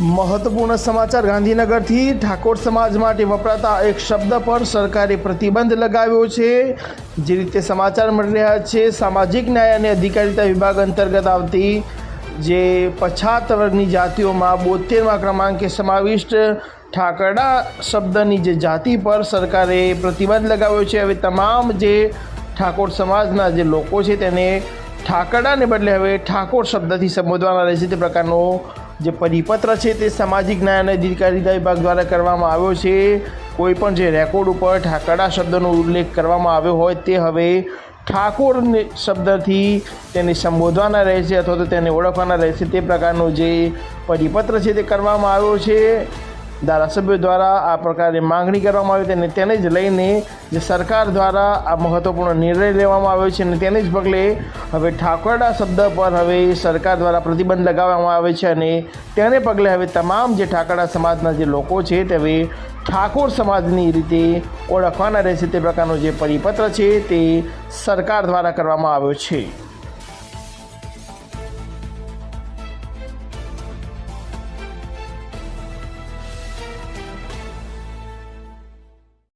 મહત્વપૂર્ણ સમાચાર. ગાંધીનગરથી ઠાકોર સમાજ માટે વપરાતા એક શબ્દ પર સરકારે પ્રતિબંધ લગાવ્યો છે. જે રીતે સમાચાર મળી રહ્યા છે, સામાજિક ન્યાય અને અધિકારિતા વિભાગ અંતર્ગત આવતી જે પછાત વર્ગની જાતિઓમાં બોતેરમા ક્રમાંકે સમાવિષ્ટ ઠાકરડા શબ્દની જે જાતિ પર સરકારે પ્રતિબંધ લગાવ્યો છે. હવે તમામ જે ઠાકોર સમાજના જે લોકો છે, તેને ઠાકરડાને બદલે હવે ઠાકોર શબ્દથી સંબોધવાના રહેશે. તે પ્રકારનો જે પરિપત્ર છે તે સામાજિક ન્યાય અને અધિકારીતા વિભાગ દ્વારા કરવામાં આવ્યો છે. કોઈ પણ જે રેકોર્ડ ઉપર ઠાકરડા શબ્દનો ઉલ્લેખ કરવામાં આવ્યો હોય તે હવે ઠાકોર શબ્દથી તેને સંબોધવાના રહેશે અથવા તો તેને ઓળખવાના રહેશે તે પ્રકારનો જે પરિપત્ર છે તે કરવામાં આવ્યો છે. ધારાસભ્યો દ્વારા આ પ્રકારે માંગણી કરવામાં આવી અને તેને જ લઈને જે સરકાર દ્વારા આ મહત્ત્વપૂર્ણ નિર્ણય લેવામાં આવ્યો છે અને તેને જ પગલે હવે ઠાકોરડા શબ્દ પર હવે સરકાર દ્વારા પ્રતિબંધ લગાવવામાં આવે છે અને તેને પગલે હવે તમામ જે ઠાકરડા સમાજના જે લોકો છે તે હવે ઠાકોર સમાજની રીતે ઓળખવાના રહેશે તે પ્રકારનો જે પરિપત્ર છે તે સરકાર દ્વારા કરવામાં આવ્યો છે.